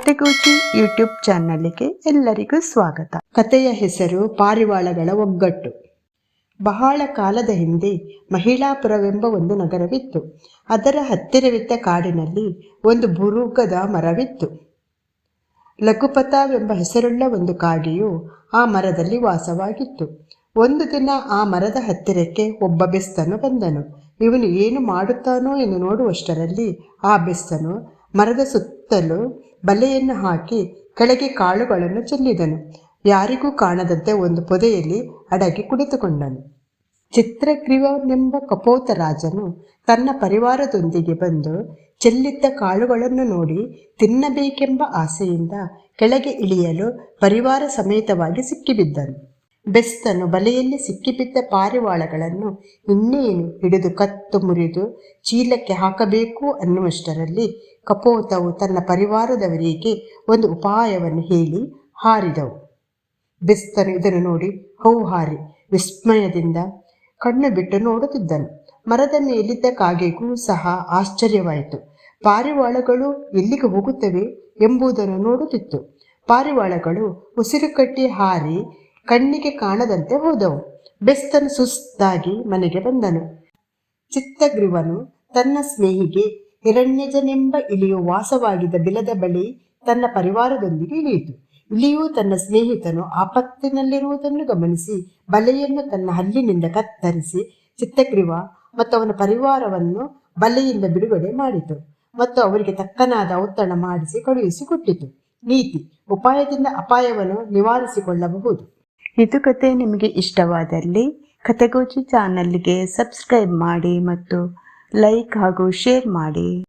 ಕತೆಗೂಚಿ YouTube ಚಾನಲ್ಗೆ ಎಲ್ಲರಿಗೂ ಸ್ವಾಗತ. ಕತೆಯ ಹೆಸರು ಪಾರಿವಾಳಗಳ ಒಗ್ಗಟ್ಟು. ಬಹಳ ಕಾಲದ ಹಿಂದೆ ಮಹಿಳಾಪುರವೆಂಬ ಒಂದು ನಗರವಿತ್ತು. ಅದರ ಹತ್ತಿರವಿದ್ದ ಕಾಡಿನಲ್ಲಿ ಒಂದು ಬುರುಗದ ಮರವಿತ್ತು. ಲಘುಪಥವೆಂಬ ಹೆಸರುಳ್ಳ ಒಂದು ಕಾಡಿಯು ಆ ಮರದಲ್ಲಿ ವಾಸವಾಗಿತ್ತು. ಒಂದು ದಿನ ಆ ಮರದ ಹತ್ತಿರಕ್ಕೆ ಒಬ್ಬ ಬೆಸ್ತನು ಬಂದನು. ಇವನು ಏನು ಮಾಡುತ್ತಾನೋ ಎಂದು ನೋಡುವಷ್ಟರಲ್ಲಿ ಆ ಬೆಸ್ತನು ಮರದ ಸುತ್ತಲೂ ಬಲೆಯನ್ನು ಹಾಕಿ ಕೆಳಗೆ ಕಾಳುಗಳನ್ನು ಚೆಲ್ಲಿದನು. ಯಾರಿಗೂ ಕಾಣದಂತೆ ಒಂದು ಪೊದೆಯಲ್ಲಿ ಅಡಗಿ ಕುಳಿತುಕೊಂಡನು. ಚಿತ್ರಗ್ರೀವನೆಂಬ ಕಪೋತ ರಾಜನು ತನ್ನ ಪರಿವಾರದೊಂದಿಗೆ ಬಂದು ಚೆಲ್ಲಿದ್ದ ಕಾಳುಗಳನ್ನು ನೋಡಿ ತಿನ್ನಬೇಕೆಂಬ ಆಸೆಯಿಂದ ಕೆಳಗೆ ಇಳಿಯಲು ಪರಿವಾರ ಸಮೇತವಾಗಿ ಸಿಕ್ಕಿಬಿದ್ದನು. ಬೆಸ್ತನು ಬಲೆಯಲ್ಲಿ ಸಿಕ್ಕಿಬಿದ್ದ ಪಾರಿವಾಳಗಳನ್ನು ಇನ್ನೇನು ಹಿಡಿದು ಕತ್ತು ಮುರಿದು ಚೀಲಕ್ಕೆ ಹಾಕಬೇಕು ಅನ್ನುವಷ್ಟರಲ್ಲಿ ಕಪೋತವು ತನ್ನ ಪರಿವಾರದವರಿಗೆ ಒಂದು ಉಪಾಯವನ್ನು ಹೇಳಿ ಹಾರಿದವು. ಬೆಸ್ತನು ಇದನ್ನು ನೋಡಿ ಹೌಹಾರಿ ವಿಸ್ಮಯದಿಂದ ಕಣ್ಣು ಬಿಟ್ಟು ನೋಡುತ್ತಿದ್ದನು. ಮರದ ಮೇಲಿದ್ದ ಕಾಗೆಗೂ ಸಹ ಆಶ್ಚರ್ಯವಾಯಿತು. ಪಾರಿವಾಳಗಳು ಎಲ್ಲಿಗೆ ಹೋಗುತ್ತವೆ ಎಂಬುದನ್ನು ನೋಡುತ್ತಿತ್ತು. ಪಾರಿವಾಳಗಳು ಉಸಿರು ಕಟ್ಟಿ ಹಾರಿ ಕಣ್ಣಿಗೆ ಕಾಣದಂತೆ ಹೋದವು. ಬೆಸ್ತನು ಸುಸ್ತಾಗಿ ಮನೆಗೆ ಬಂದನು. ಚಿತ್ತಗ್ರೀವನು ತನ್ನ ಸ್ನೇಹಿಗೆ ಹಿರಣ್ಯಜನೆಂಬ ಇಲಿಯು ವಾಸವಾಗಿದ್ದ ಬಿಲದ ಬಳಿ ತನ್ನ ಪರಿವಾರದೊಂದಿಗೆ ಇಳಿಯಿತು. ಇಲಿಯು ತನ್ನ ಸ್ನೇಹಿತನು ಆಪತ್ತಿನಲ್ಲಿರುವುದನ್ನು ಗಮನಿಸಿ ಬಲೆಯನ್ನು ತನ್ನ ಹಲ್ಲಿನಿಂದ ಕತ್ತರಿಸಿ ಚಿತ್ತಗ್ರೀವ ಮತ್ತು ಅವನ ಪರಿವಾರವನ್ನು ಬಲೆಯಿಂದ ಬಿಡುಗಡೆ ಮಾಡಿತು ಮತ್ತು ಅವರಿಗೆ ತಕ್ಕನಾದ ಔತಣ ಮಾಡಿಸಿ ಕಳುಹಿಸಿಕೊಟ್ಟಿತು. ನೀತಿ, ಉಪಾಯದಿಂದ ಅಪಾಯವನ್ನು ನಿವಾರಿಸಿಕೊಳ್ಳಬಹುದು. ಇದು ಕತೆ ನಿಮಗೆ ಇಷ್ಟವಾದಲ್ಲಿ ಕತೆಗೋಚಿ ಚಾನಲ್ಗೆ ಸಬ್ಸ್ಕ್ರೈಬ್ ಮಾಡಿ ಮತ್ತು ಲೈಕ್ ಹಾಗೂ ಶೇರ್ ಮಾಡಿ.